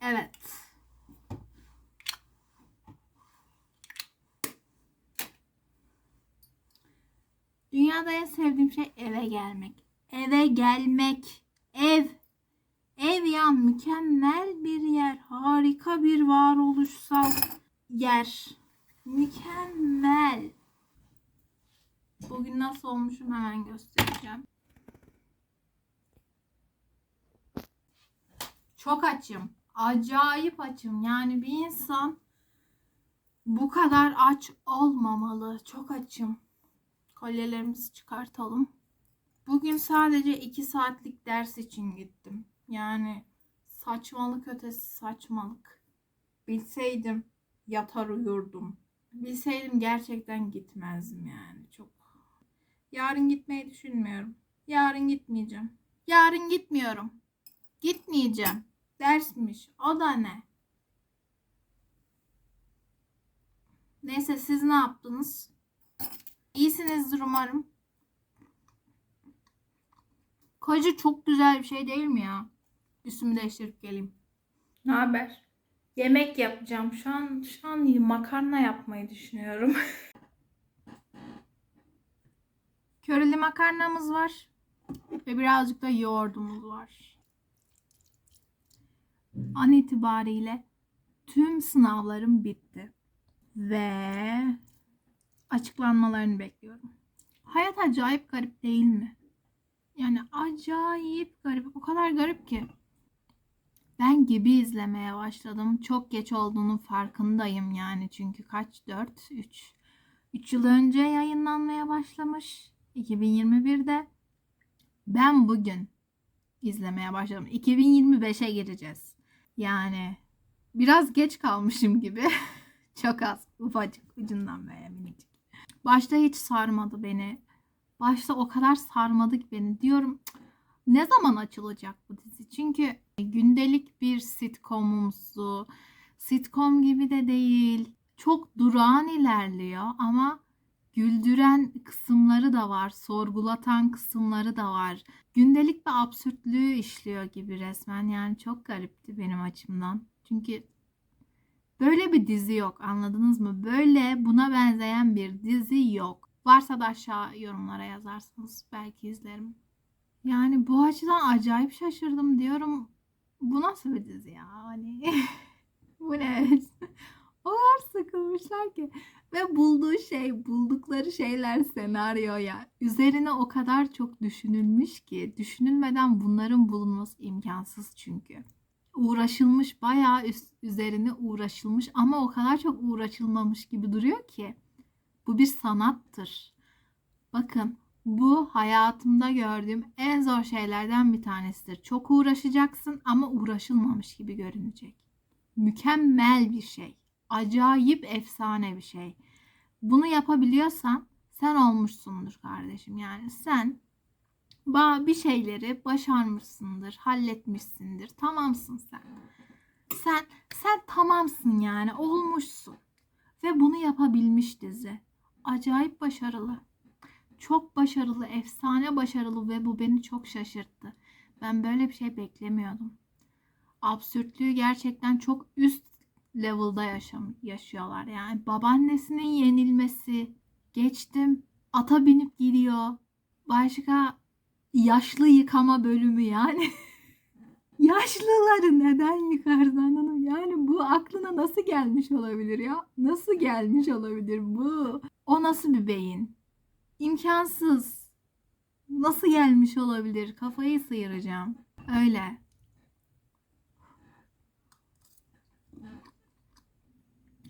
Evet. Dünyada en sevdiğim şey eve gelmek. Eve gelmek. Ev. Ev ya mükemmel bir yer. Harika bir varoluşsal yer. Mükemmel. Bugün nasıl olmuşum hemen göstereceğim. Çok açım. Acayip açım. Yani bir insan bu kadar aç olmamalı. Çok açım. Kolyelerimizi çıkartalım. Bugün sadece 2 saatlik ders için gittim. Yani saçmalık ötesi saçmalık. Bilseydim yatar uyurdum. Bilseydim gerçekten gitmezdim yani. Çok. Yarın gitmeyi düşünmüyorum. Yarın gitmeyeceğim. Yarın gitmiyorum. Gitmeyeceğim. Dersmiş. O da ne? Neyse siz ne yaptınız? İyisinizdir umarım. Kacı çok güzel bir şey değil mi ya? Üstümü değiştirip geleyim. Ne haber? Yemek yapacağım. Şu an şu an makarna yapmayı düşünüyorum. Köreli makarnamız var. Ve birazcık da yoğurdumuz var. An itibariyle tüm sınavlarım bitti. Ve açıklanmalarını bekliyorum. Hayat acayip garip değil mi? Yani acayip garip. O kadar garip ki. Ben gibi izlemeye başladım. Çok geç olduğunun farkındayım yani. Çünkü kaç? 4, 3. 3 yıl önce yayınlanmaya başlamış. 2021'de. Ben bugün izlemeye başladım. 2025'e gireceğiz. Yani biraz geç kalmışım gibi. Çok az. Ufacık ucundan böyle minicik. Başta hiç sarmadı beni. Başta o kadar sarmadı ki beni. Diyorum "Cık, ne zaman açılacak bu dizi? Çünkü gündelik bir sitcomumsu. Sitcom gibi de değil. Çok durağan ilerliyor ama güldüren kısımları da var. Sorgulatan kısımları da var. Gündelik bir absürtlüğü işliyor gibi resmen. Yani çok garipti benim açımdan. Çünkü Böyle bir dizi yok anladınız mı? Böyle buna benzeyen bir dizi yok. Varsa da aşağı yorumlara yazarsınız. Belki izlerim. Yani bu açıdan acayip şaşırdım diyorum. Bu nasıl bir dizi ya? Hani bu ne? O kadar sıkılmışlar ki. Ve bulduğu şey, buldukları şeyler senaryo ya. Üzerine o kadar çok düşünülmüş ki. Düşünülmeden bunların bulunması imkansız çünkü uğraşılmış bayağı üzerine uğraşılmış ama o kadar çok uğraşılmamış gibi duruyor ki bu bir sanattır. Bakın bu hayatımda gördüğüm en zor şeylerden bir tanesidir. Çok uğraşacaksın ama uğraşılmamış gibi görünecek. Mükemmel bir şey. Acayip efsane bir şey. Bunu yapabiliyorsan sen olmuşsundur kardeşim. Yani sen bir şeyleri başarmışsındır, halletmişsindir. Tamamsın sen. Sen sen tamamsın yani, olmuşsun. Ve bunu yapabilmiş dizi. Acayip başarılı. Çok başarılı, efsane başarılı ve bu beni çok şaşırttı. Ben böyle bir şey beklemiyordum. Absürtlüğü gerçekten çok üst level'da yaşam yaşıyorlar. Yani babaannesinin yenilmesi, geçtim, ata binip gidiyor. Başka yaşlı yıkama bölümü yani. Yaşlıları neden yıkarsın anladım. Yani bu aklına nasıl gelmiş olabilir ya? Nasıl gelmiş olabilir bu? O nasıl bir beyin? İmkansız. Nasıl gelmiş olabilir? Kafayı sıyıracağım. Öyle.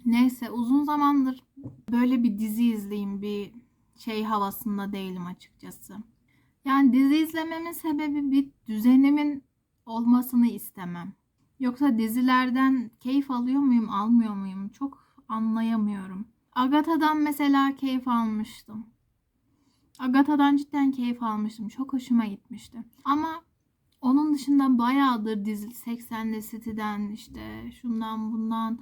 Neyse uzun zamandır böyle bir dizi izleyeyim bir şey havasında değilim açıkçası. Yani dizi izlememin sebebi bir düzenimin olmasını istemem. Yoksa dizilerden keyif alıyor muyum, almıyor muyum? Çok anlayamıyorum. Agatha'dan mesela keyif almıştım. Agatha'dan cidden keyif almıştım. Çok hoşuma gitmişti. Ama onun dışında bayağıdır dizi 80'de City'den işte şundan bundan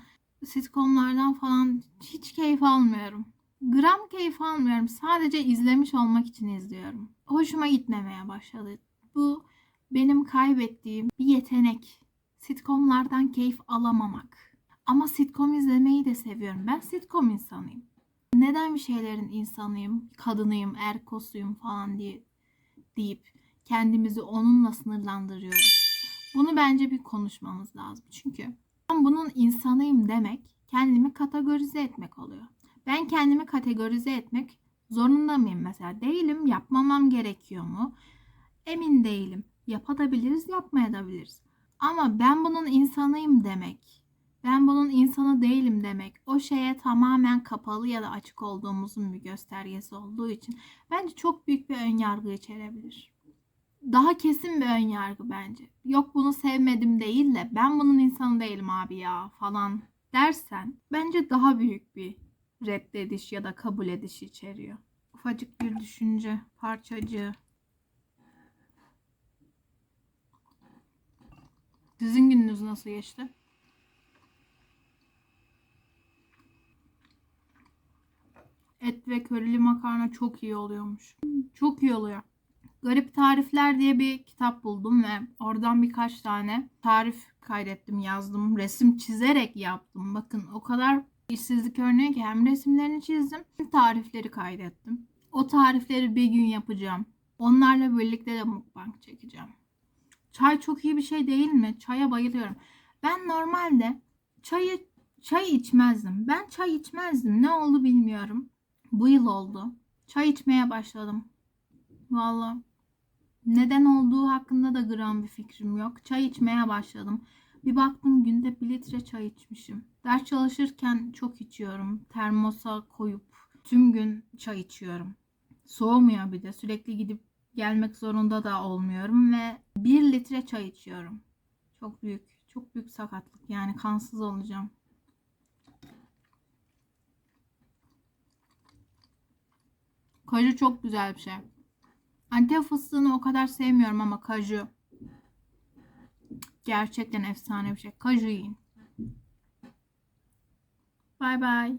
sitcomlardan falan hiç keyif almıyorum. gram keyif almıyorum. Sadece izlemiş olmak için izliyorum. Hoşuma gitmemeye başladı. Bu benim kaybettiğim bir yetenek. Sitcomlardan keyif alamamak. Ama sitcom izlemeyi de seviyorum. Ben sitcom insanıyım. Neden bir şeylerin insanıyım, kadınıyım, erkosuyum falan diye deyip kendimizi onunla sınırlandırıyoruz. Bunu bence bir konuşmamız lazım. Çünkü ben bunun insanıyım demek kendimi kategorize etmek oluyor. Ben kendimi kategorize etmek zorunda mıyım mesela? Değilim. Yapmamam gerekiyor mu? Emin değilim. Yapabiliriz, yapmayabiliriz. Ama ben bunun insanıyım demek, ben bunun insanı değilim demek, o şeye tamamen kapalı ya da açık olduğumuzun bir göstergesi olduğu için bence çok büyük bir ön yargı içerebilir. Daha kesin bir ön yargı bence. Yok bunu sevmedim değil de ben bunun insanı değilim abi ya falan dersen bence daha büyük bir reddediş ya da kabul ediş içeriyor. Ufacık bir düşünce, parçacığı. Sizin gününüz nasıl geçti? Et ve körili makarna çok iyi oluyormuş. Çok iyi oluyor. Garip Tarifler diye bir kitap buldum ve oradan birkaç tane tarif kaydettim, yazdım. Resim çizerek yaptım. Bakın o kadar işsizlik örneği ki hem resimlerini çizdim hem tarifleri kaydettim. O tarifleri bir gün yapacağım. Onlarla birlikte de mukbang çekeceğim. Çay çok iyi bir şey değil mi? Çaya bayılıyorum. Ben normalde çayı çay içmezdim. Ben çay içmezdim. Ne oldu bilmiyorum. Bu yıl oldu. Çay içmeye başladım. Vallahi neden olduğu hakkında da gram bir fikrim yok. Çay içmeye başladım. Bir baktım günde bir litre çay içmişim. Ders çalışırken çok içiyorum. Termosa koyup tüm gün çay içiyorum. Soğumuyor bir de. Sürekli gidip gelmek zorunda da olmuyorum ve 1 litre çay içiyorum. Çok büyük, çok büyük sakatlık. Yani kansız olacağım. Kaju çok güzel bir şey. Antep fıstığını o kadar sevmiyorum ama kaju gerçekten efsane bir şey. Kaju yiyin. Bye bye.